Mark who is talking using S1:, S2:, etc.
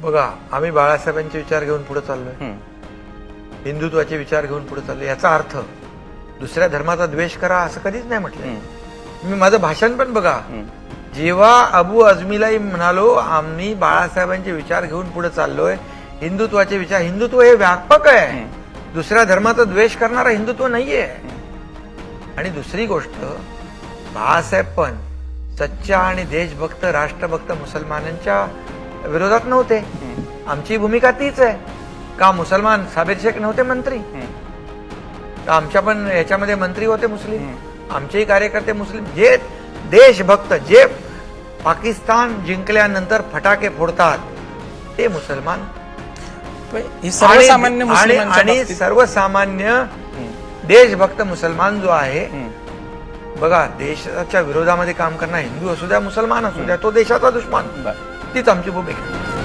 S1: बघा आम्ही बाळासाहेबांचे विचार घेऊन पुढे चाललोय. हिंदुत्वाचे विचार घेऊन पुढे चाललोय. याचा अर्थ दुसऱ्या धर्माचा द्वेष करा असं कधीच नाही म्हटलं. मी माझं भाषण पण बघा. जेव्हा अबू अजमीलाही म्हणालो आम्ही बाळासाहेबांचे विचार घेऊन पुढे चाललोय. हिंदुत्वाचे विचार हिंदुत्व हे व्यापक आहे. दुसऱ्या धर्माचा द्वेष करणारा हिंदुत्व नाहीये. आणि दुसरी गोष्ट बाळासाहेब पण सच्चा आणि देशभक्त राष्ट्रभक्त मुसलमानांच्या विरोधात नव्हते. आमची भूमिका तीच आहे. का मुसलमान साबीर शेख नव्हते मंत्री? का आमच्या पण याच्यामध्ये मंत्री होते मुस्लिम? आमचेही कार्यकर्ते मुस्लिम. जे देशभक्त जे पाकिस्तान जिंकल्यानंतर फटाके फोडतात ते मुसलमान.
S2: ही
S1: आणि- सर्वसामान्य देशभक्त मुसलमान जो आहे. बघा देशाच्या विरोधामध्ये काम करणारा हिंदू असू द्या मुसलमान असू द्या तो देशाचा दुश्मन. तीच आमची भूमिका